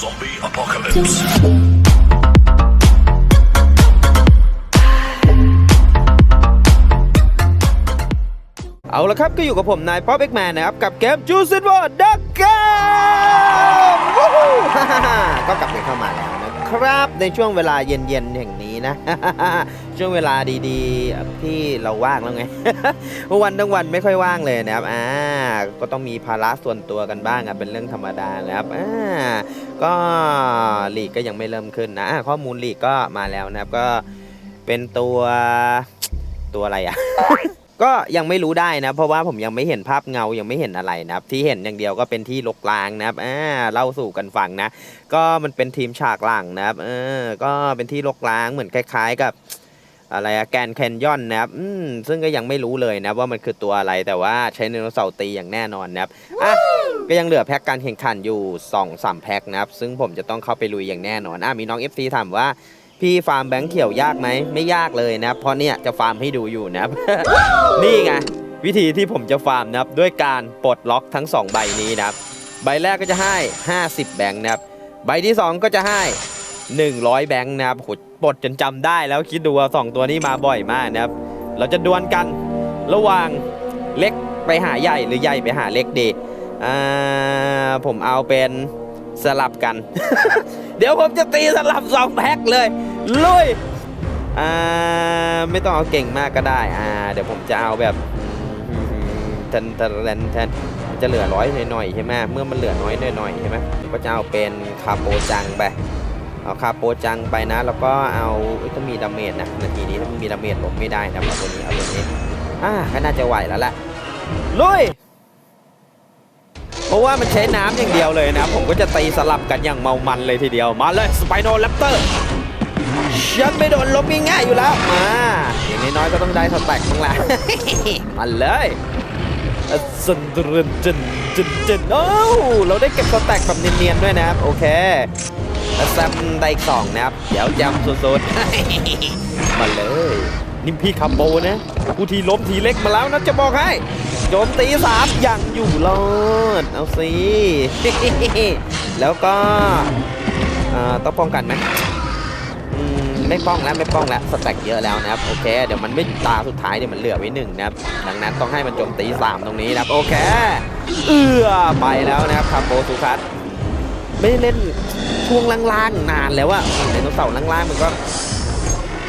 Zombie apocalypse. เอาละครับก็อยู่กับผมนายป๊อปเอ็กแมนนะครับ กับเกมจูซินวอร์ดักเกมก็กลับกันเข้ามาแล้ว ครับในช่วงเวลาเย็นๆอย่างนี้นะ ช่วงเวลาดีๆที่เราว่างแล้วไงวันทั้งวันไม่ค่อยว่างเลยนะครับอ่าก็ต้องมีภาระส่วนตัวกันบ้างอะเป็นเรื่องธรรมดานะครับอ่าก็ลีกก็ยังไม่เริ่มขึ้นนะข้อมูลลีกก็มาแล้วนะครับก็เป็นตัวตัวอะไรอะ ก็ยังไม่รู้ได้นะ เพราะว่าผมยังไม่เห็นภาพเงายังไม่เห็นอะไรนะครับ ที่เห็นอย่างเดียวก็เป็นที่ลกลางนะครับอ่าเล่าสู่กันฟังนะ ก็มันเป็นทีมฉากหลังนะครับเออก็เป็นที่ลกล้างเหมือนคล้าย ๆ กับอะไรอะแกนแคนยอนนะครับอืมซึ่งก็ยังไม่รู้เลยนะว่ามันคือตัวอะไรแต่ว่าใช้ไดโนเสาร์ตีอย่างแน่นอนนะครับอะก็ยังเหลือแพ็กการแข่งขันอยู่2อสามแพ็กนะครับ ซึ่งผมจะต้องเข้าไปลุยอย่างแน่นอนอะมีน้อง FC ถามว่า พี่ฟาร์มแบงค์เขียวยากไหมไม่ยากเลยนะครับเพราะเนี่ยจะฟาร์มให้ดูอยู่นะครับ นี่ไงวิธีที่ผมจะฟาร์มนะครับด้วยการปลดล็อกทั้ง 2 ใบนี้นะครับใบแรกก็จะให้ 50 แบงค์นะครับใบที่ 2 ก็จะให้ 100 แบงค์นะครับโหปลดจนจำได้แล้วคิดดูว่าสองตัวนี้มาบ่อยมากนะครับ เราจะดวลกันระหว่างเล็กไปหาใหญ่หรือใหญ่ไปหาเล็กดีอ่าผมเอาเป็น สลับกัน เดี๋ยวผมจะตีสลับสองแพ็คเลย ลุยอ่าไม่ต้องเอาเก่งมากก็ได้อ่าเดี๋ยวผมจะเอาแบบแทนแทนแทนจะเหลือร้อยหน่อยๆใช่ไหมเมื่อมันเหลือน้อยหน่อยๆใช่ไหมก็จะเอาเป็นคาโปจังไปเอาคาโปจังไปนะ แล้วก็เอาต้องมีดาเมจนะนาทีนี้ถ้าไม่มีดาเมจหลบไม่ได้นะเอาตัวนี้เอาตัวนี้อ่าก็น่าจะไหวแล้วแหละลุย เพราะว่ามันใช้น้ำอย่างเดียวเลยนะผมก็จะตีสลับกันอย่างเมามันเลยทีเดียว มาเลยสไปโนแรปเตอร์ฉันไม่โดนล้มง่ายๆอยู่แล้ว มาอย่างน้อยๆก็ต้องได้สแต็กบ้างละมาเลยอะสันดรึนจินจินจินโอ้วเราได้เก็บสแต็กแบบเนียนๆด้วยนะครับ โอเคแล้วแซมได้อีกสองนะครับ เดี๋ยวจำสุดๆมาเลย นี่พี่คัมโบนะผู้ที่ล้มทีเล็กมาแล้วนะจะบอกให้โจมตีสามยังอยู่รอดเอาสิ แล้วก็เอ่อต้องป้องกันไหมอืมไม่ป้องแล้วไม่ป้องแล้วสแต็กเยอะแล้วนะครับโอเคเดี๋ยวมันไม่ตาสุดท้ายเดี๋ยวมันเหลือไว้หนึ่งนะครับดังนั้นต้องให้มันโจมตีสามตรงนี้นะครับโอเคเอื้อไปแล้วนะครับคาโปสุคัสไม่เล่นช่วงล่างๆนานแล้วอะไดโนเสาร์ล่างๆมันก็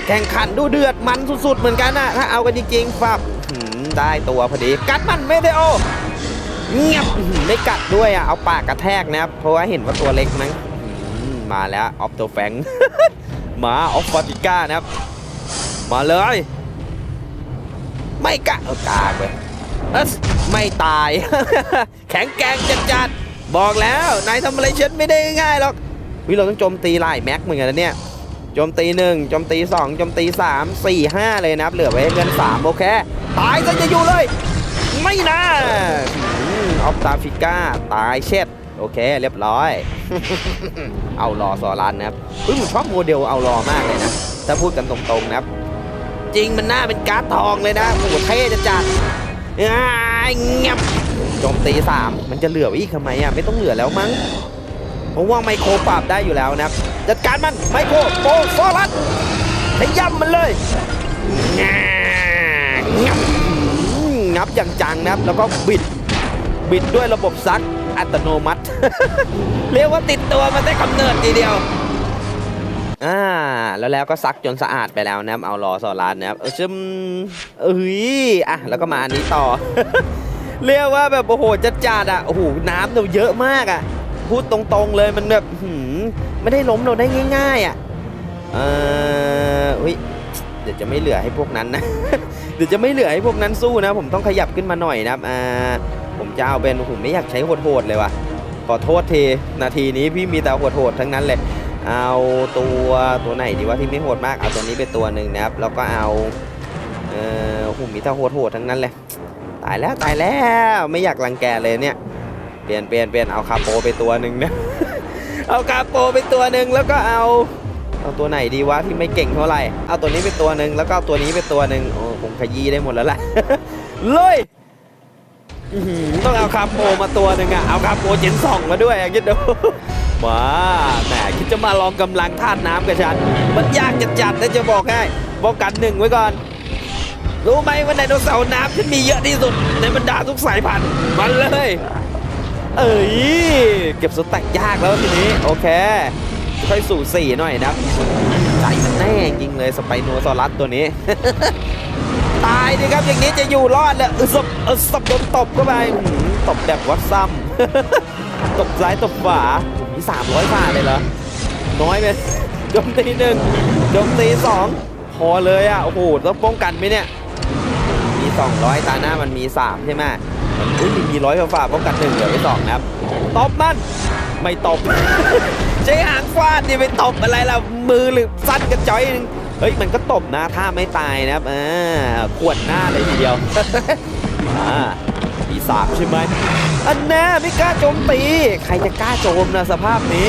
แข่งขันดูเดือดมันสุดๆเหมือนกันนะถ้าเอากันจริงๆฟับได้ตัวพอดี กัดมันไม่ได้โอเงียบไม่กัดด้วยอะเอาปากกระแทกนะครับเพราะว่าเห็นว่าตัวเล็กมั้งมาแล้วออฟตัวแฟงมาออฟฟอติก้านะครับ มาเลย ไม่กะเอากากเอ้ยไม่ตาย แข็งแกร่งจัดๆบอกแล้วนายทำอะไรฉันไม่ได้ง่ายๆหรอกวิเราต้องโจมตีไล่แม็กเหมือนกันนะเนี่ย โจมตีหนึ่งโจมตีสองโจมตีสามสี่ห้าเลยนะครับ เหลือไว้เงินสามโอเค ตายซะจะอยู่เลย ไม่นะออฟตาฟิก้า ตายเช็ดโอเค เรียบร้อย เอารอซอรันนะครับเฮ้ยผมชอบโมเดลเอารอมากเลยนะ ถ้าพูดกันตรงๆนะครับ จริงมันหน้าเป็นการ์ดทองเลยนะโอ้โหเท่จะจัดอ้ายเงียบโจมตีสามมันจะเหลืออีกทำไมอะ ไม่ต้องเหลือแล้วมั้ง ผมว่าไมโครปรับได้อยู่แล้วนะครับ จัดการมันไมโครโปฟอรัสขย่ำมันเลยงับงับอย่างจังนะครับ แล้วก็บิดบิดด้วยระบบซักอัตโนมัติ เรียกว่าติดตัวมาได้กำเนิดทีเดียวอ่าแล้วแล้วก็ซักจนสะอาดไปแล้วนะครับ เอารอสอรานนะครับเออชึมเอ้ยอะแล้วก็มาอันนี้ต่อ เรียกว่าแบบโอ้โหจัดจัดอะโอ้โหน้ำเราเยอะมากอะ พูดตรงๆเลยมันแบบหืมไม่ได้ล้มเราได้ง่ายๆอะเอออุ้ยเดี๋ยวจะไม่เหลือให้พวกนั้นนะ เดี๋ยวจะไม่เหลือให้พวกนั้นสู้นะ ผมต้องขยับขึ้นมาหน่อยนะครับอ่าผมจะเอาเป็นผมไม่อยากใช้โหดๆเลยว่ะขอโทษทีนาทีนี้พี่มีแต่โหดๆทั้งนั้นเลย เอาตัวตัวไหนดีว่าที่ไม่โหดมากเอาตัวนี้เป็นตัวหนึ่งนะครับแล้วก็เอาเออผมมีแต่โหดๆทั้งนั้นเลยตายแล้วตายแล้วไม่อยากรังแกเลยเนี่ย เปลี่ยนเปลี่ยนเปลี่ยนเอาคาโปไปตัวหนึ่งนะ เอาคาโปไปตัวหนึ่งแล้วก็เอา เอาตัวไหนดีวะที่ไม่เก่งเท่าไหร่ เอาตัวนี้ไปตัวหนึ่งแล้วก็เอาตัวนี้ไปตัวหนึ่งโอ้ผมขยี้ได้หมดแล้วแหละเลยต้องเอาคาโปมาตัวหนึ่งอะเอาคาโปเจนสองมาด้วยอะคิดดูว้าแหมคิดจะมาลองกำลังธาตุน้ำกับฉัน มันยากจัดจัดๆนะจะบอกให้ป้องกันหนึ่งไว้ก่อน รู้ไหมว่าไดโนเสาร์น้ำฉันมีเยอะที่สุดในบรรดาทุกสายพันธุ์มันเลย เอ้ยเก็บสแต็กยากแล้วทีนี้ โอเคค่อยสู่สี่หน่อยนะใจมันแน่จริงเลยสไปโนซอรัสตัวนี้ ตายดิครับอย่างนี้จะอยู่รอดเลยเออศพเออศพโดนตบเข้าไปตบแบบวัดซ้ำตบซ้ายตบขวามีสามร้อยบาทเลยเหรอน้อยไปโจมตีหนึ่งโจมตีสองพอเลยอะโอ้โหต้องป้องกันไหมเนี่ยมี200ตาหน้ามันมี3ใช่ไหม อุ้ยมีร้อยฝ่าป้องกันหนึ่งเหลือไปสองนะครับตบมันไม่ตบใช้หางฟาดนี่ไปตบอะไรล่ะมือหรือสั้นกระจ้อยนึงเฮ้ยมันก็ตบนะถ้าไม่ตายนะครับอ่าขวดหน้าเลยทีเดียวอ่ามีสามใช่ไหมอันแน่ไม่กล้าโจมตีใครจะกล้าโจมนะสภาพนี้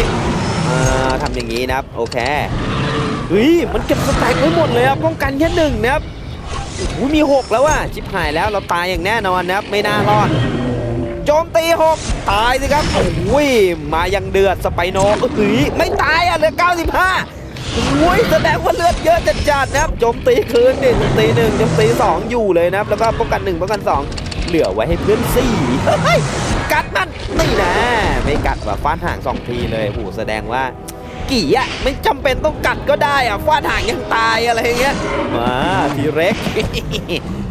อ่าทำอย่างนี้นะครับโอเคเฮ้ยมันเก็บสแต็กไว้หมดเลยอะป้องกันแค่หนึ่งนะครับ โอ้มี 6 แล้วว่ะชิบหายแล้วเราตายอย่างแน่นอนนะครับ ไม่น่ารอด โจมตี 6 ตายสิครับโอ้ยมายังเดือดสไปโนเอ้ยไม่ตายอะเหลือ 95โอ้ยแสดงว่าเลือดเยอะจัดๆนะครับโจมตีคืนดิโจมตีหนึ่งโจมตีสองอยู่เลยนะครับ แล้วก็ป้องกันหนึ่งป้องกันสองเหลือไว้ให้เพื่อนสี่กัดมันนี่นะ ไม่กัดว่ะฟาดห่างสองทีเลยโอ้แสดงว่า กี่อะไม่จำเป็นต้องกัดก็ได้อะฟาดหางยังตายอะไรอย่างเงี้ยมาทีเร็ก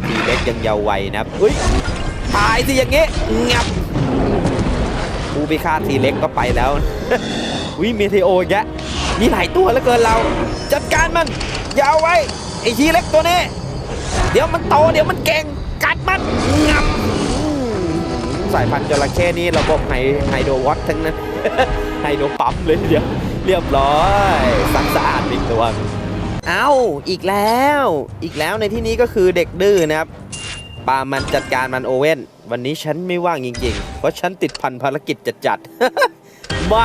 ทีเล็กยังเยาว์วัยนะอุ้ยตายสิอย่างเงี้ยงับผู้พิฆาตทีเล็กก็ไปแล้ววิเมเทโออีกแยะมีหลายตัวเหลือเกินเรา จัดการมันอยาวไว้ไอ้ทีเล็กตัวนี้ เดี๋ยวมันโตเดี๋ยวมันเก่งกัดมันงับสายพันธุ์จระเข้นี่ระบบไฮไฮโดรวอตทั้งนั้นไฮโดรปั๊มเลยทีเดียว เรียบร้อยสักสะอาดอีกตัวเอ้าอีกแล้ว อีกแล้วในที่นี้ก็คือเด็กดื้อนะครับปามันจัดการมันโอเว่น วันนี้ฉันไม่ว่างจริงๆ เพราะฉันติดพันภารกิจจัดจัดๆมา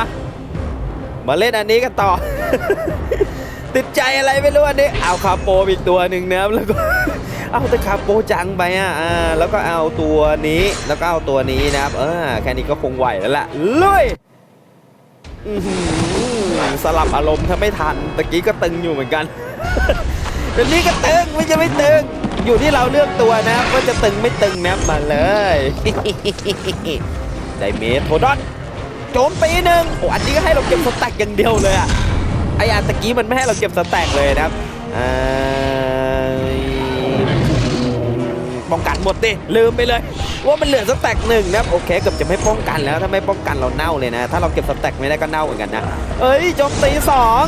มาเล่นอันนี้กันต่อ ติดใจอะไรไม่รู้อันนี้ เอาคาโปอีกตัวหนึ่งนะครับแล้วก็เอาต่คาโปจังไปอะอ่าแล้วก็เอาตัวนี้แล้วก็เอาตัวนี้นะครับเออแค่นี้ก็คงไหวแล้วล่ะลุย สลับอารมณ์ถ้าไม่ทันตะกี้ก็ตึงอยู่เหมือนกันเดี๋ยวนี้ก็ตึงไม่จะไม่ตึง อยู่ที่เราเลือกตัวนะว่าจะตึงไม่ตึงนะมาเลยไดเมทโทดอนโจมตีหนึ่งโอ้อันนี้ก็ให้เราเก็บสแต็กอย่างเดียวเลยอะไออันตะกี้มันไม่ให้เราเก็บสแต็กเลยนะครับป้องกันหมดดิลืมไปเลย ว่ามันเหลือสแต็กหนึ่งนะครับโอเคเกือบจะไม่ป้องกันแล้วถ้าไม่ป้องกันเราเน่าเลยนะ ถ้าเราเก็บสแต็กไม่ได้ก็เน่าเหมือนกันนะเอ้ยโจมตีสอง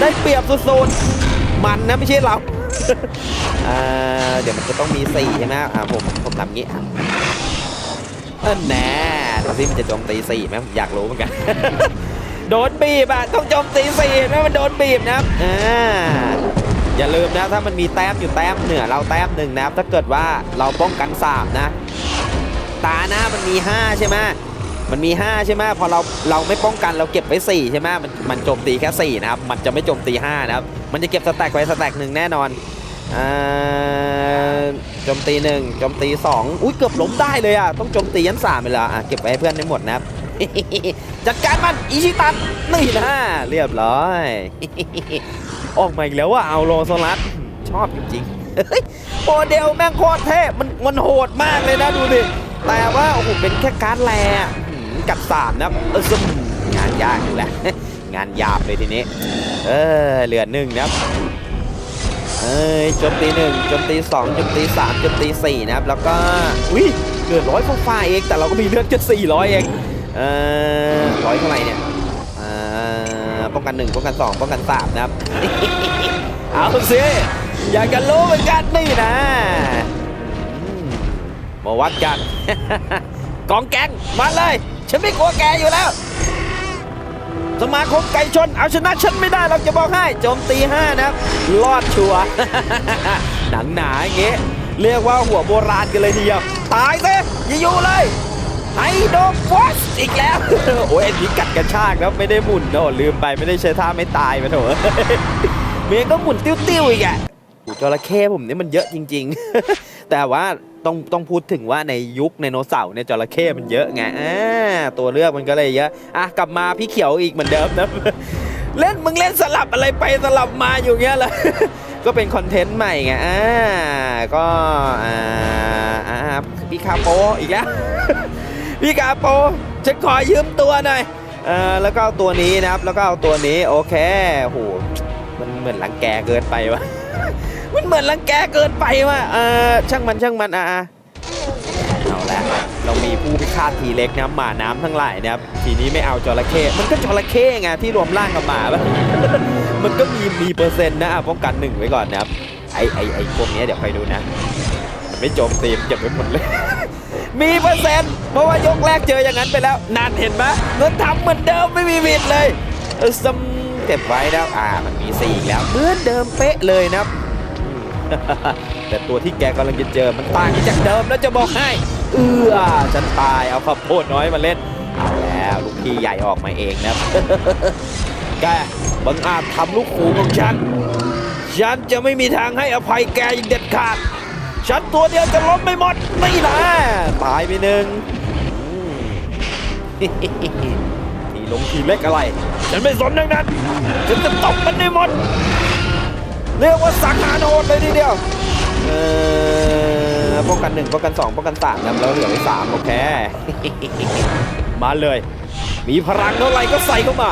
ได้เปรียบสุดๆมันนะไม่ใช่เราเดี๋ยวมันจะต้องมีสี่ใช่ไหมอ่าผมผมทำงี้อะเออแน่ดูสิมันจะโจมตีสี่ไหมผมอยากรู้เหมือนกันโดนบีบอะต้องโจมตีสี่นะมันโดนบีบนะอ่าอย่าลืมนะถ้ามันมีแต้มอยู่แต้มเหนือเราแต้มหนึ่งนะครับถ้าเกิดว่าเราป้องกันสามนะ ตาหน้ามันมี 5 ใช่ไหมมันมี 5 ใช่ไหมพอเราเราไม่ป้องกันเราเก็บไว้ 4 ใช่ไหมมันมันโจมตีแค่ 4 นะครับ มันจะไม่โจมตี 5 นะครับ มันจะเก็บสแต็กไว้สแต็กหนึ่งแน่นอนอโจมตีหนึ่งโจมตี2อุ้ยเกือบล้มได้เลยอะต้องโจมตียันสามเลยอะเก็บไว้ให้เพื่อนได้หมดนะครับจัดการมันอิชิตันนี่นะเรียบร้อยออกมาอีกแล้วว่าเอาโลโซลัสชอบจริงๆเฮ้ยโมเดลแม่งโคตรเทพมันมันโหดมากเลยนะดูดิ แต่ว่าโอ้โหเป็นแค่การ์ดแลกัดสามนะเออซึมงานยากอยู่แหละงานหยาบเลยทีนี้ เออเหลือหนึ่งนะครับเอ้ยจมตีหนึ่งจมตีสองจมตีสามจมตีสี่นะครับ แล้วก็อุ้ยเลือดร้อยฟ้าเองแต่เราก็มีเลือดแค่สี่ร้อยเองเออร้อยเท่าไหร่เนี่ยอ่าป้องกันหนึ่งป้องกันสองป้องกันสามนะครับ เอาสิอยากจะรู้เหมือนกันนี่นะ มาวัดกัน กองแกงมาเลย ฉันไม่กลัวแกอยู่แล้ว สมาคมไก่ชน เอาชนะฉันไม่ได้เราจะบอกให้โจมตีห้านะรอดชัวร์หนังหนาอย่างเงี้ยเรียกว่าหัวโบราณกันเลยทีเดียว ตายซะอย่าอยู่เลยไฮโดรฟอสอีกแล้ว โอ้ยอันนี้กัดกระชากแล้วไม่ได้หมุนโอ้ลืมไปไม่ได้ใช้ท่าไม่ตายมาโถเมียก็หมุนติ้วๆอีกอะจระเข้ผมนี่มันเยอะจริง ๆ แต่ว่า ต้องต้องพูดถึงว่าในยุคไดโนเสาร์เนี่ยจระเข้มันเยอะไงอ่าตัวเลือกมันก็เลยเยอะอะกลับมาพี่เขียวอีกเหมือนเดิมนะเล่นมึงเล่นสลับอะไรไปสลับมาอยู่เงี้ยเหรอก็เป็นคอนเทนต์ใหม่ไงอ่าก็อ่าอ่าพี่คาโปอีกแล้วพี่คาโปฉันขอยืมตัวหน่อยเออแล้วก็เอาตัวนี้นะครับ แล้วก็เอาตัวนี้ โอเคโหมันเหมือนรังแกเกินไปวะ มันเหมือนรังแกเกินไปว่ะเออช่างมันช่างมันอะเอาละเรามีผู้พิฆาตทีเล็กนะหมาน้ำทั้งหลายนะครับทีนี้ไม่เอาจระเข้มันก็จระเข้ไงที่รวมร่างกับหมาปะมันก็มีมีเปอร์เซ็นต์นะป้องกันหนึ่งไว้ก่อนนะครับไอไอไอพวกเนี้ยเดี๋ยวคอยดูนะมันไม่โจมตีมันเก็บไว้หมดเลย มีเปอร์เซ็นต์เพราะว่ายกแรกเจออย่างนั้นไปแล้วนานเห็นไหมเงินทำเหมือนเดิมไม่มีผิดเลยเออซัม เก็บไว้นะครับอ่ามันมีสี่อีกแล้วเหมือนเดิมเป๊ะเลยนะครับ แต่ตัวที่แกกำลังจะเจอมันต่างจากเดิมแล้วจะบอกให้ เอื้อฉันตายเอาข้าวโพดน้อยมาเล่นเอาแล้วลูกพี่ใหญ่ออกมาเองนะครับแกบังอาจทำลูกขู่ของฉัน ฉันจะไม่มีทางให้อภัยแกอย่างเด็ดขาด ฉันตัวเดียวจะล้มไม่หมดนี่นะตายไปหนึ่ง ลงทีเล็กอะไร ฉันไม่สนดังนั้น ฉันจะตบมันให้หมด เรียกว่าสังหารโหดเลยทีเดียว เออป้องกันหนึ่งป้องกันสองป้องกันสามครับแล้วเหลือไว้สามโอเค มาเลย มีพลังเท่าไหร่ก็ใส่เข้ามา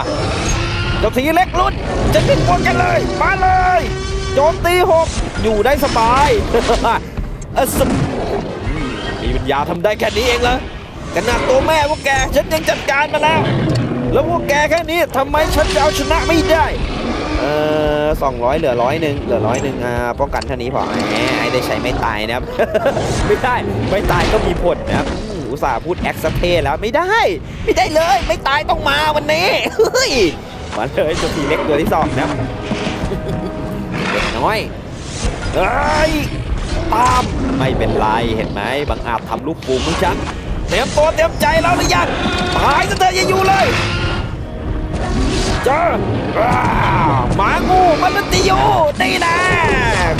เจ้าทีเล็กรุ่นจะขึ้นบนกันเลย มาเลยโจมตีหกอยู่ได้สบายเอสมีปัญญาทำได้แค่นี้เองเหรอขนาดตัวแม่พวกแก ฉันยังจัดการมาแล้ว แล้วพวกแกแค่นี้ทำไมฉันจะเอาชนะไม่ได้ เออสองร้อยเหลือร้อยหนึ่งเหลือร้อยหนึ่งอ่าป้องกันเท่านี้พอแหมไอ้ได้ใช้ไม่ตายนะครับ ไม่ได้ไม่ตายก็มีผลนะครับอุตส่าห์พูดแอคสเพแล้วไม่ได้ ไม่ได้เลย ไม่ตายต้องมาวันนี้เฮ้ยมาเลยตัวทีเล็กตัวที่สองนะครับเด็กน้อยเอ้ยตามไม่เป็นไรเห็นไหมบางอาจทำลูกปูมึงฉันเตรียมตัวเตรียมใจแล้วหรือยังตายซะเถอะอย่าอยู่เลย เจออ้าหมางูมันมันติโยนี่นะ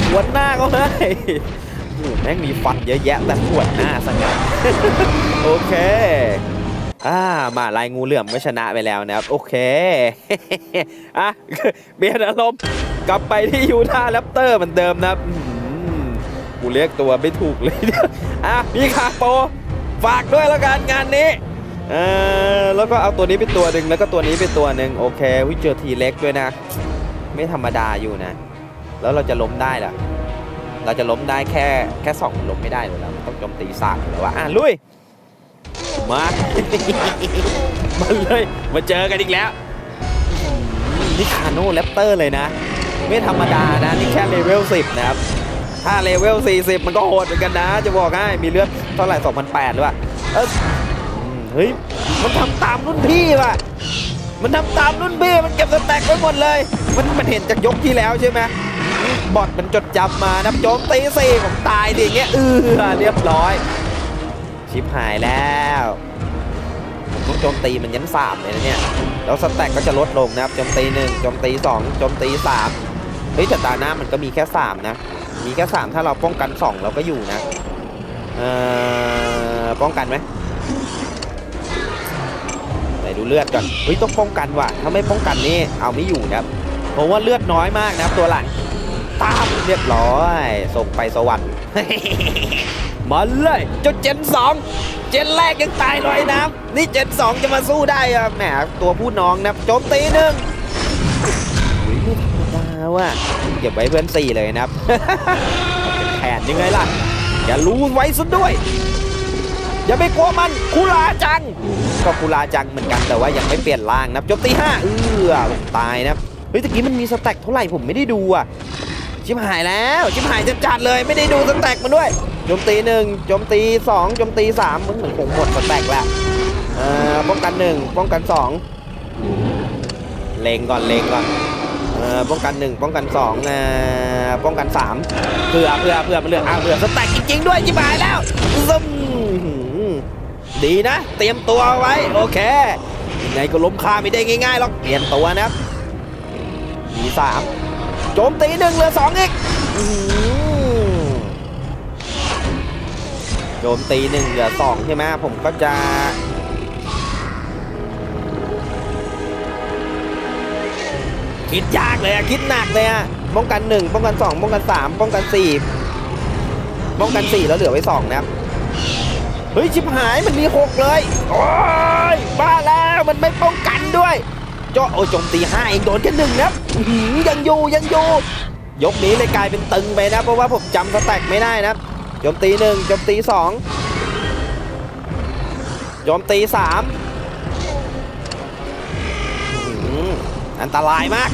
ขวนหน้าเขาเลยโอ้แม่งมีฟันเยอะแยะแต่ขวนหน้าสังงั้นโอเคอ่ามาลายงูเหลื่อมก็ชนะไปแล้วนะครับ โอเคอะเปลี่ยนอารมณ์กลับไปที่ยูท่าแรปเตอร์เหมือนเดิมนะครับกูเรียกตัวไม่ถูกเลยอะพี่คาโปฝากด้วยแล้วกันงานนี้ เออแล้วก็เอาตัวนี้เป็นตัวหนึ่งแล้วก็ตัวนี้เป็นตัวหนึ่งโอเควิเจอทีเล็กด้วยนะ ไม่ธรรมดาอยู่นะ แล้วเราจะล้มได้เหรอเราจะล้มได้แค่แค่สองล้มไม่ได้เลยแล้วมันต้องโจมตีสามอยู่แล้วว่าอะลุยมามาเลยมาเจอกันอีกแล้วนี่คาโน่แรปเตอร์เลยนะ ไม่ธรรมดานะนี่แค่เลเวล10 นะครับ ถ้าเลเวล40 มันก็โหดเหมือนกันนะ จะบอกให้มีเลือดเท่าไหร่2008หรือว่าเอออืม เฮ้ย มันทำตามรุ่นพี่ว่ะ มันทำตามรุ่นพี่ มันเก็บสแต็กไว้หมดเลย มันมันเห็นจากยกที่แล้วใช่ไหมบอทมันจดจำมานะโจมตีสี่ผมตายดิอย่างเงี้ยเออเรียบร้อย ชิบหายแล้วผมต้องโจมตีมันยันสามเลยนะเนี่ย แล้วสแต็กก็จะลดลงนะครับ โจมตีหนึ่งโจมตีสองโจมตีสามเฮ้ยแต่ตาหน้ามันก็มีแค่สามนะ มีแค่สามถ้าเราป้องกันสองเราก็อยู่นะ เอ่อ ป้องกันไหม ดูเลือดก่อนเฮ้ยต้องป้องกันว่ะถ้าไม่ป้องกันนี่เอาไม่อยู่นะครับเพราะว่าเลือดน้อยมากนะครับตัวหลังตามเรียบร้อยส่งไปสวรรค์มาเลยเจ้าเจนสองเจนแรกยังตายลอยน้ำนี่เจนสองจะมาสู้ได้อะแหมตัวผู้น้องนะโจมตีหนึ่งอุ๊ยไม่ธรรมดาว่ะเก็บไว้เพื่อนสี่เลยนะครับแผนยังไงล่ะอย่ารู้ไว้ซะด้วย อย่าไปกลัวมันคุลาจัง ก็คุลาจังเหมือนกันแต่ว่ายังไม่เปลี่ยนร่างนะโจมตีห้าเออตายนะเฮ้ยตะกี้มันมีสแต็กเท่าไหร่ผมไม่ได้ดูอะชิบหายแล้วชิบหายจัดเลยไม่ได้ดูสแต็กมันด้วยโจมตีหนึ่งโจมตีสองโจมตีสามมันเหมือนคงหมดสแต็กแล้วเอ่อป้องกันหนึ่งป้องกันสองเลงก่อนเลงก่อน ป้องกันหนึ่งป้องกันสองป้องกันสามเผื่อเผื่อเผื่อมันเหลืออะเผื่อสแต็กจริงๆด้วยชิบหายแล้วซึมดีนะ เตรียมตัวไว้โอเคยังไงก็ล้มคาไม่ได้ง่ายๆหรอกเปลี่ยนตัวนะครับมีสามโจมตีหนึ่งเหลือสองอีกโจมตีหนึ่งเหลือสองใช่ไหมผมก็จะ คิดยากเลยอะคิดหนักเลยอะป้องกันหนึ่งป้องกันสองป้องกันสามป้องกันสี่ป้องกันสี่แล้วเหลือไว้สองนะครับเฮ้ยชิบหายมันมีหกเลยโอ้ยบ้าแล้วมันไม่ป้องกันด้วยโจโอ้ยโจมตีห้าเองโดนแค่หนึ่งนะครับยังอยู่ยังอยู่ยกนี้เลยกลายเป็นตึงไปนะ เพราะว่าผมจำสแต็กไม่ได้นะโจมตีหนึ่งโจมตีสองโจมตีสาม อันตรายมาก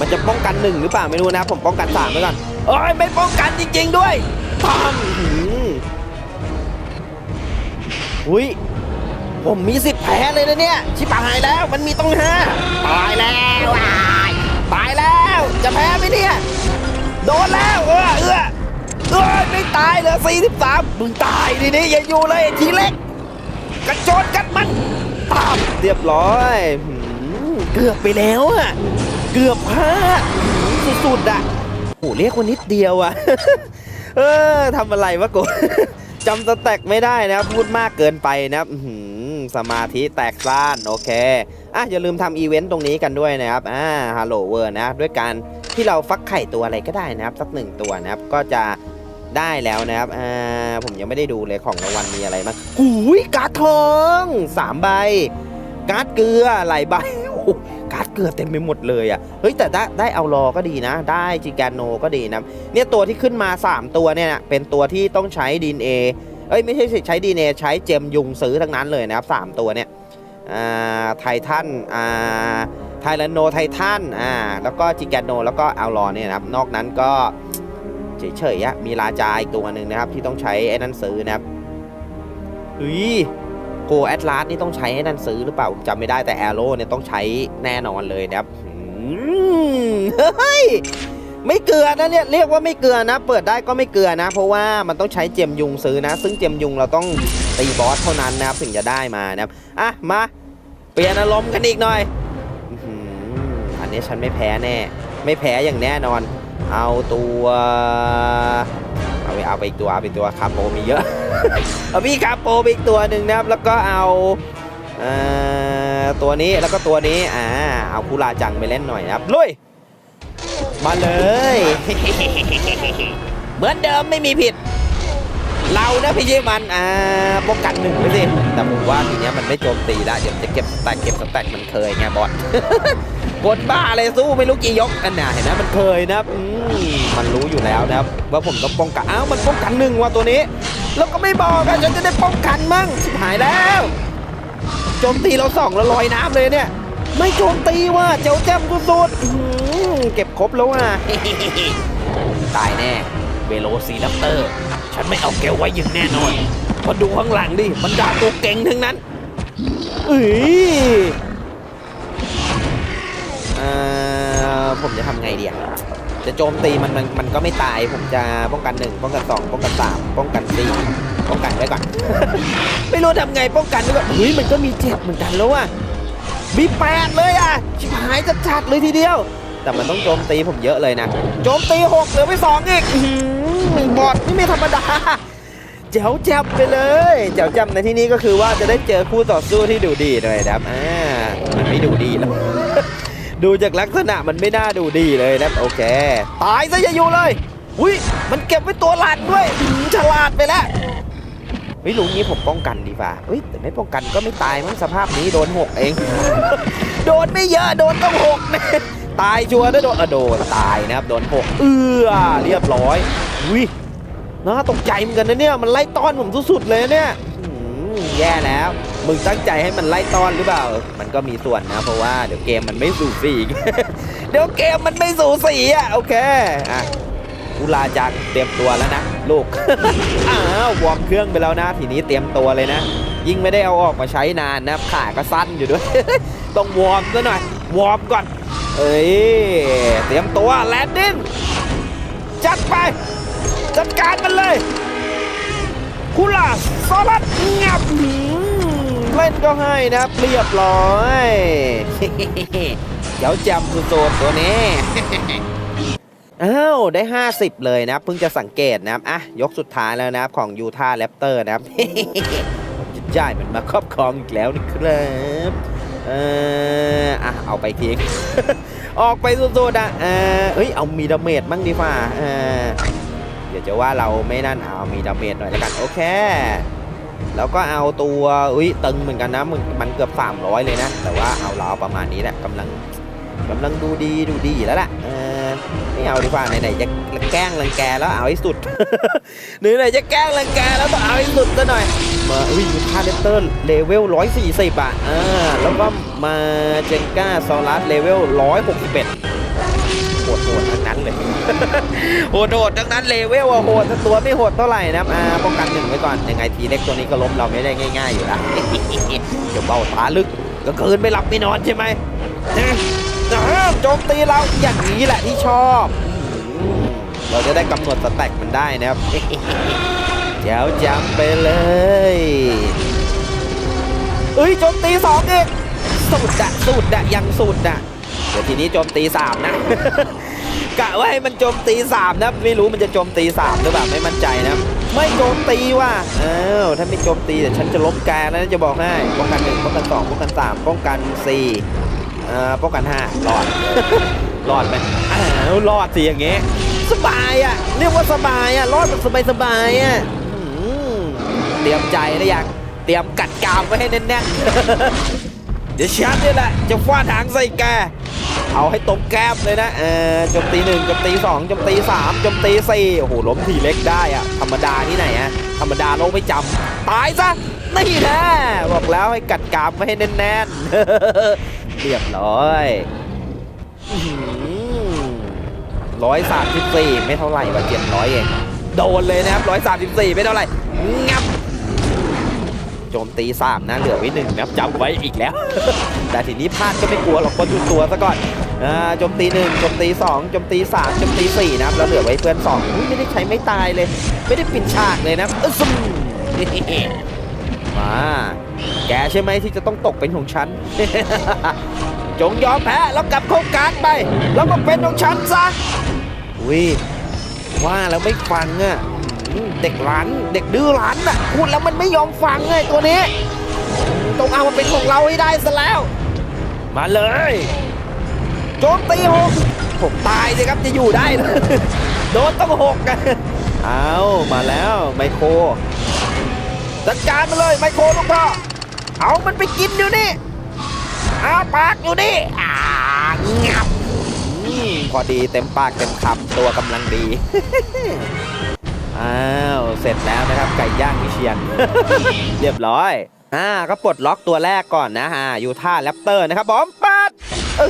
มันจะป้องกันหนึ่งหรือเปล่าไม่รู้นะ ผมป้องกันสามไว้ก่อนเอ้ยไม่ป้องกันจริง ๆ ด้วยทำหืมอุ้ยผมมีสิทธิ์แพ้เลยนะเนี่ย ชิบหายแล้วมันมีต้องห้าตายแล้วอ้ายตายแล้ว จะแพ้ไหมเนี่ย โดนแล้วเออเออเออไม่ตายเลยสี่สิบสามมึงตายดินี่อย่าอยู่เลยทีเล็ก กระโจนกัดมันตามเรียบร้อย เกือบไปแล้วอะเกือบพลาดสุดๆอะโอ้เรียกว่านิดเดียวอะเออทำอะไรวะกูจำสแต็กไม่ได้นะครับพูดมากเกินไปนะครับสมาธิแตกซ่านโอเคอะอย่าลืมทำอีเวนต์ตรงนี้กันด้วยนะครับอ่าฮัลโหลเวอร์นะ ด้วยการที่เราฟักไข่ตัวอะไรก็ได้นะครับ สักหนึ่งตัวนะครับ ก็จะได้แล้วนะครับ อ่า ผมยังไม่ได้ดูเลยของรางวัลมีอะไรบ้างหูยการ์ดทองสามใบ การ์ดเกลือหลายใบ การ์ดเกลือเต็มไปหมดเลยอะเฮ้ยแต่ได้ได้เอารอก็ดีนะ ได้จิแกนโนก็ดีนะเนี่ยตัวที่ขึ้นมา 3 ตัวเนี่ยนะเป็นตัวที่ต้องใช้ดีเอเอ้ยไม่ใช่ใช้ดีเอใช้เจมยุงซื้อทั้งนั้นเลยนะครับ3ตัวเนี่ยอ่าไททันอ่าไทแลนโนไททันอ่าแล้วก็จิแกนโนแล้วก็เอารอเนี่ยนะครับนอกนั้นก็เฉยๆอะมีลาจาอีกตัวหนึ่งนะครับที่ต้องใช้ไอ้นั่นซื้อนะครับเฮ้ย โกแอตลาสนี่ต้องใช้ให้นั่นซื้อหรือเปล่าผมจำไม่ได้แต่แอโร่เนี่ยต้องใช้แน่นอนเลยนะครับเฮ้ยไม่เกลือนะเนี่ยเรียกว่าไม่เกลือนะ เปิดได้ก็ไม่เกลือนะ เพราะว่ามันต้องใช้เจมยุงซื้อนะ ซึ่งเจมยุงเราต้องตีบอสเท่านั้นนะครับถึงจะได้มานะครับอะมาเปลี่ยนอารมณ์กันอีกหน่อยอันนี้ฉันไม่แพ้แน่ ไม่แพ้อย่างแน่นอน เอาตัว เอาไปเอาไปอีกตัวเอาไปตัวคาโปมีเยอะ เอาพี่คาโปไปอีกตัวหนึ่งนะครับแล้วก็เอาตัวนี้แล้วก็ตัวนี้อ่าเอาคูราจังไปเล่นหน่อยนะครับลุยมาเลย เหมือนเดิมไม่มีผิด เรานะพี่ชิมันอ่าป้องกันหนึ่งไปสิแต่ผมว่าทีเนี้ยมันไม่โจมตีละเดี๋ยวจะเก็บสแต็กเก็บสแต็กมันเคยไงบอสคนบ้าอะไรสู้ไม่รู้กี่ยกอันน่ะเห็นไหมมันเคยนะครับมมันรู้อยู่แล้วนะครับว่าผมต้องป้องกันอ้าวมันป้องกันหนึ่งว่ะตัวนี้ แล้วก็ไม่บอกอะฉันจะได้ป้องกันมั่งชิบหายแล้วโจมตีเราสองแล้วลอยน้ำเลยเนี่ย ไม่โจมตีว่ะเจ้าแจ่มสุดๆเก็บครบแล้วว่ะตายแน่เวโลซีดัปเตอร์ ฉันไม่เอาแกไว้อยังแน่นอนมาดูข้างหลังดิมันดาตัวเก่งทั้งนั้นเอ้ยผมจะทำไงดีอะ จะโจมตีมันมันมันก็ไม่ตาย ผมจะป้องกันหนึ่งป้องกันสองป้องกันสามป้องกันสี่ป้องกันไว้ก่อน ไม่รู้ทำไงป้องกันไว้ก่อนเฮ้ยมันก็มีเจ็บเหมือนกันแล้วว่ะมีแปดเลยอะชิบหายจะจัดๆเลยทีเดียว แต่มันต้องโจมตีผมเยอะเลยนะโจมตีหกเหลือไปสองอีกหือบอดนี่ไม่ธรรมดาแจ๋วแจ่มไปเลยแจ๋วแจ่มในที่นี้ก็คือว่าจะได้เจอคู่ต่อสู้ที่ดูดีหน่อยนะครับอ่ามันไม่ดูดีแล้ว ดูจากลักษณะมันไม่น่าดูดีเลยนะโอเค ตายซะอย่าอยู่เลยอุ้ยมันเก็บไว้ตัวหลัดด้วยอื้อหือฉลาดไปแล้วเฮ้ยลุงนี้ผมป้องกันดีกว่าเฮ้ยแต่ไม่ป้องกันก็ไม่ตายมั้งสภาพนี้โดนหกเอง โดนไม่เยอะโดนต้องหกนะตายชัวร์นะโดนอะโดนตายนะครับโดนหกเอือเรียบร้อยอุ้ยน่าตกใจเหมือนกันนะเนี่ยมันไล่ต้อนผมสุดๆเลยเนี่ยอื้อหือแย่แล้ว มึงตั้งใจให้มันไล่ต้อนหรือเปล่า มันก็มีส่วนนะ เพราะว่าเดี๋ยวเกมมันไม่สูสีเดี๋ยวเกมมันไม่สูสีอะโอเคอะอุลาจังเตรียมตัวแล้วนะลูกอ้าววอร์มเครื่องไปแล้วนะ ทีนี้เตรียมตัวเลยนะ ยิ่งไม่ได้เอาออกมาใช้นานนะขาก็สั้นอยู่ด้วย ต้องวอร์มซะหน่อยวอร์มก่อน เอ้ยเตรียมตัวแลนดิ้นจัดไป จัดการมันเลยคุลาซอลัดงับหืม เล่นก็ให้นะครับเรียบร้อยเดี๋ยวจำสุดๆตัวนี้อ้าวได้ 50 เลยนะเพิ่งจะสังเกตนะครับอะยกสุดท้ายแล้วนะครับของยูทาแรปเตอร์นะครับจะจ่ายมันมาครอบครองอีกแล้วนะครับเอออะเอาไปทิ้งออกไปสุดๆอะเออเฮ้ยเอามีดาเมจบ้างดีฝ่าเออเดี๋ยวจะว่าเราไม่นั่นเอามีดาเมจหน่อยแล้วกันโอเค แล้วก็เอาตัวอุ้ยตึงเหมือนกันนะมันมันเกือบ 300 เลยนะ แต่ว่าเอาเราประมาณนี้แหละกำลังกำลังดูดีดูดีแล้วล่ะเออไม่เอาดีกว่าไหนๆจะแกล้งรังแกแล้วเอาให้สุดหรือไหนจะแกล้งรังแกแล้วต้องเอาให้สุดซะหน่อยมาอุ้ยยูทาเลเตอร์เลเวล140อะอ่าแล้วก็มาเจงก้าซอลัสเลเวล161 โหดโหดทั้งนั้นเลย โหดโหดทั้งนั้นเลเวลอะโหดตัวไม่โหดเท่าไหร่นะครับอ่าป้องกันหนึ่งไว้ก่อนยังไงทีเล็กตัวนี้ก็ล้มเราไม่ได้ง่าย ๆ อยู่ล้วเดี๋ยวเบาตาลึกก็เกินไม่หลับไม่นอนใช่ไหมนะนะโจมตีเราอย่างนี้แหละที่ชอบ เราจะได้กำหนดสแต็กมันได้นะครับเจ้าจำไปเลยเอ้ยโจมตีสองเองสุดอะสุดอะยังสุดอะ ดี๋ยวทีนี้โจมตีสามนะ กะว่าให้มันโจมตีสามนะไม่รู้มันจะโจมตีสามหรือเปล่าไม่มั่นใจนะ ไม่โจมตีว่ะเอ้าถ้าไม่โจมตีเดี๋ยวฉันจะล้มแกแล้วนะจะบอกให้ป้องกันหนึ่งป้องกันสองป้องกันสามป้องกันสี่อ่าป้องกันห้ารอดรอดไหมอ้าวรอดสิอย่างเงี้ยสบายอะเรียกว่าสบายอะรอดแบบสบายสบายอะเตรียมใจนะอยากเตรียมกัดกรามไว้ให้แน่นๆเดี๋ยวฉันนี่แหละจะฟาดหางใส่แก เอาให้ตรงแก้มเลยนะเออจมตีหนึ่งจมตีสองจมตีสามจมตีสี่โอ้โหล้มทีเล็กได้อะธรรมดาที่ไหนอะธรรมดาโลกไม่จำตายซะนี่แน่บอกแล้วให้กัดกรามไว้ให้แน่นๆเรียบร้อยร้อยสามสิบสี่ไม่เท่าไหร่ว่าเจ็ดร้อยเองโดนเลยนะครับร้อยสามสิบสี่ไม่เท่าไหร่งับ จมตีสามนะเหลือไว้หนึ่งนะครับจำไว้อีกแล้ว แต่ทีนี้พลาดก็ไม่กลัวหรอกก็ดูตัวซะก่อนโจมตีหนึ่งโจมตีสองโจมตีสามโจมตีสี่นะครับแล้วเหลือไว้เพื่อนสองไม่ได้ใช้ไม่ตายเลย ไม่ได้ปิดฉากเลยนะอึมมาแกใช่ไหมที่จะต้องตกเป็นของฉันจงยอมแพ้แล้วกลับเข้ากางไป แล้วก็เป็นของฉันซะอุ้ยว่าแล้วไม่ฟังอะ เด็กหลานเด็กดื้อหลานอะพูดแล้วมันไม่ยอมฟังไงตัวนี้ต้องเอามาเป็นของเราให้ได้ซะแล้ว มาเลยโจมตีหกผมตายสิครับจะอยู่ได้เหรอโดนต้องหกกันเอามาแล้วไมโครจัดการมาเลยไมโครลูกพ่อเอามันไปกินอยู่นี่อาปากอยู่นี่อ่างับพอดีเต็มปากเต็มคำตัวกำลังดี อ้าวเสร็จแล้วนะครับไก่ย่างวิเชียน เรียบร้อยอ่าก็ปลดล็อกตัวแรกก่อนนะฮะยูท่าแรปเตอร์นะครับบอมปัดเอ้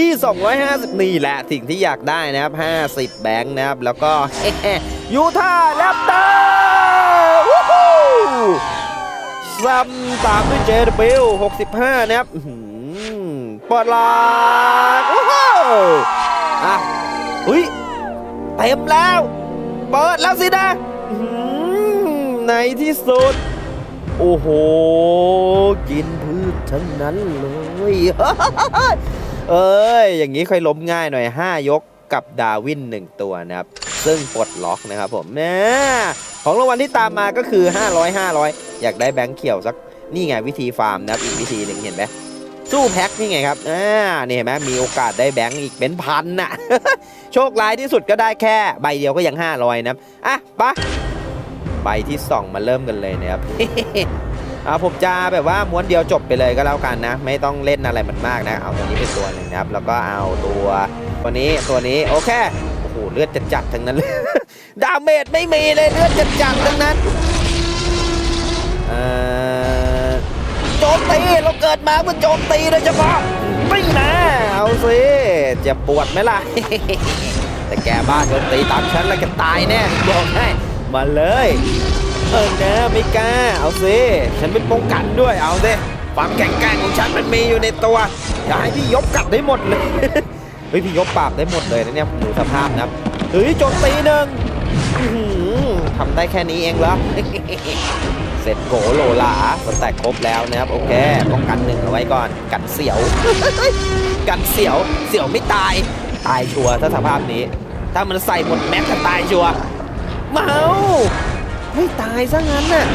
ย250นี่แหละสิ่งที่อยากได้นะครับ50แบงค์นะครับ แล้วก็ยูท่าแรปเตอร์วู้ฮู้ซัมตามด้วย JW 65นะครับอื้อหือปลดล็อกวู้ฮู้อะอุ้ยเต็มแล้ว เปิดแล้วสินะในที่สุด โอ้โห กินพืชทั้งนั้นเลยเอ้ย อย่างนี้ค่อยล้มง่ายหน่อย 5 ยกกับดาวิน1ตัวนะครับ ซึ่งปลดล็อกนะครับผมเนี่ยของรางวัลที่ตามมาก็คือ 500 500 อยากได้แบงค์เขียวสัก นี่ไงวิธีฟาร์มนะครับ อีกวิธีหนึ่งเห็นไหม สู้แพ็คนี่ไงครับอ่านี่เห็นไหมมีโอกาสได้แบงค์อีกเป็นพันน่ะ โชคร้ายที่สุดก็ได้แค่ใบเดียวก็ยัง 500นะอะไปะใบที่ 2 มาเริ่มกันเลยนะครับอ่าผมจะแบบว่าม้วนเดียวจบไปเลยก็แล้วกันนะ ไม่ต้องเล่นอะไรมันมากนะ เอาตัวนี้เป็นตัวหนึ่งนะครับ แล้วก็เอาตัวตัวนี้ตัวนี้โอเคโอ้โหเลือดจะจัดทั้งนั้นเลยดาเมจไม่มีเลยเลือดจะจัดทั้งนั้น โจมตี เราเกิดมาเพื่อโจมตีโดยเฉพาะไม่นะเอาสิจะปวดไหมล่ะ แต่แกบ้าโจมตีตามฉันแล้วแกตายแน่บอกให้มาเลย เออนะไม่กล้าเอาสิฉันเป็นป้องกันด้วยเอาสิความแข็งแกร่งของฉันมันมีอยู่ในตัวอย่าให้พี่ยกกลับได้หมดเลยเฮ้ยพี่ยกปราบได้หมดเลยนะเนี่ยดูสภาพนะเฮ้ยโจมตีหนึ่งทำได้แค่นี้เองเหรอ เสร็จโกโลหลาสแต็กครบแล้วนะครับโอเคป้องกันหนึ่งเอาไว้ก่อนกันเสียว กันเสียวเสียวไม่ตายตายชัวร์ถ้าสภาพนี้ ถ้ามันใส่หมดแม็กก็ตายชัวร์เมาไม่ตายซะงั้นน่ะ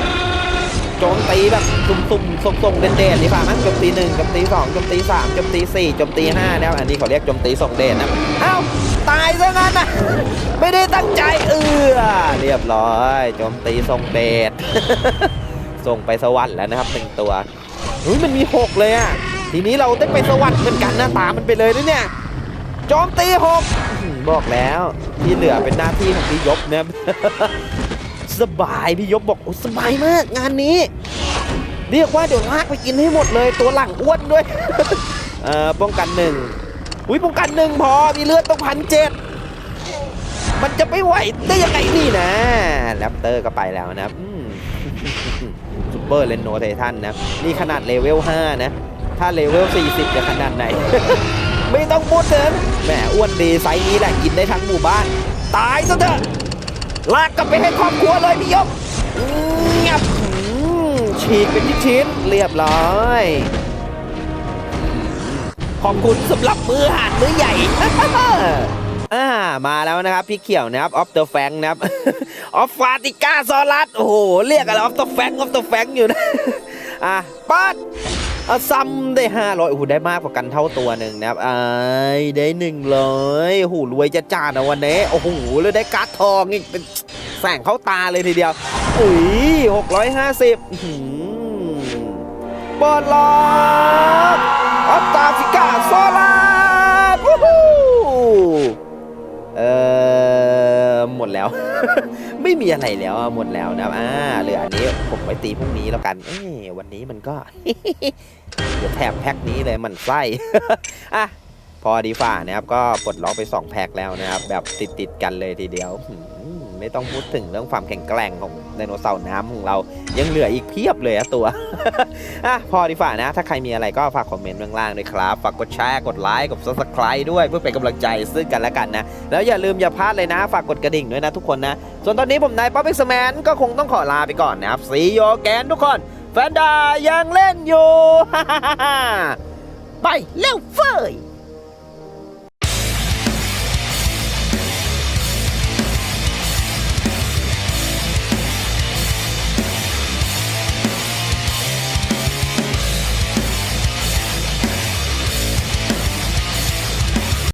จมตีแบบสุ่มๆส่งๆเด่นๆดีกว่ามั้งโจมตีหนึ่งโจมตีสองโจมตีสามโจมตีสี่โจมตีห้าแล้วอันนี้เขาเรียกโจมตีส่งเด่นนะเอ้าตายซะงั้นนะไม่ได้ตั้งใจเออเรียบร้อยโจมตีส่งเดชส่งไปสวรรค์แล้วนะครับหนึ่งตัวเฮ้ยมันมีหกเลยอะทีนี้เราได้ไปสวรรค์เหมือนกันหน้าตามมันไปเลยนะเนี่ยโจมตีหกบอกแล้วที่เหลือเป็นหน้าที่ของพี่ยบเนะครับ สบายพี่ยบบอกโอ้สบายมากงานนี้ เรียกว่าเดี๋ยวลากไปกินให้หมดเลยตัวหลังอ้วนด้วยเอ่อป้องกันหนึ่งอุ้ยป้องกันหนึ่งพอมีเลือดต้องพันเจ็ดมันจะไม่ไหวได้ยังไงนี่นะแรปเตอร์ก็ไปแล้วนะซูเปอร์เลนโนไททันนะนี่ขนาดเลเวล 5 นะ ถ้าเลเวล 40 จะขนาดไหน ไม่ต้องพูดถึงแหมอ้วนดีไซส์นี้แหละกินได้ทั้งหมู่บ้าน ตายซะเถอะ ลากกลับไปให้ครอบครัวเลยพี่ยกงับฉีกเป็นชิ้นๆเรียบร้อยขอบคุณสำหรับมือหารมื้อใหญ่อ่ามาแล้วนะครับพี่เขียวนะครับออฟเดอะแฟงนะครับออฟฟาติก้าซอรัสโอ้โหเรียกอะไรออฟเดอะแฟงออฟเดอะแฟงอยู่นะอะปัด อาซัมได้ห้าร้อยโอ้โหได้มากกว่ากันเท่าตัวหนึ่งนะครับไอ้ได้หนึ่งเลยโอ้โหรวยจะจ้านะวันนี้โอ้โหแล้วได้การ์ดทองอีกเป็นแสงเข้าตาเลยทีเดียวอุ้ยหกร้อยห้าสิบเปิดล็อกออฟตาฟิกาโซลัสวู้ฮู้เออหมดแล้ว ไม่มีอะไรแล้วหมดแล้วนะครับอ่าเหลืออันนี้ผมไปตีพรุ่งนี้แล้วกันเอ้ยวันนี้มันก็เดี๋ยวแถมแพ็คนี้เลยมันไส้อะพอดีฝ่านะครับก็ปลดล็อกไป 2 แพ็คแล้วนะครับ แบบติดติดกันเลยทีเดียว ไม่ต้องพูดถึงเรื่องความแข็งแกร่งของไดโนเสาร์น้ำของเรา ยังเหลืออีกเพียบเลยอะตัวอะพอดีฝ่านะ ถ้าใครมีอะไรก็ฝากคอมเมนต์ข้างล่างด้วยครับ ฝากกดแชร์ กดไลค์ กด subscribe ด้วยเพื่อเป็นกำลังใจซึ่งกันและกันนะ แล้วอย่าลืมอย่าพลาดเลยนะ ฝากกดกระดิ่งด้วยนะทุกคนนะ ส่วนตอนนี้ผมนายป๊อปเอ็กซ์แมนก็คงต้องขอลาไปก่อนนะครับสีโยแกนทุกคนแฟนดายังเล่นอยู่ ไปเร็วเฟย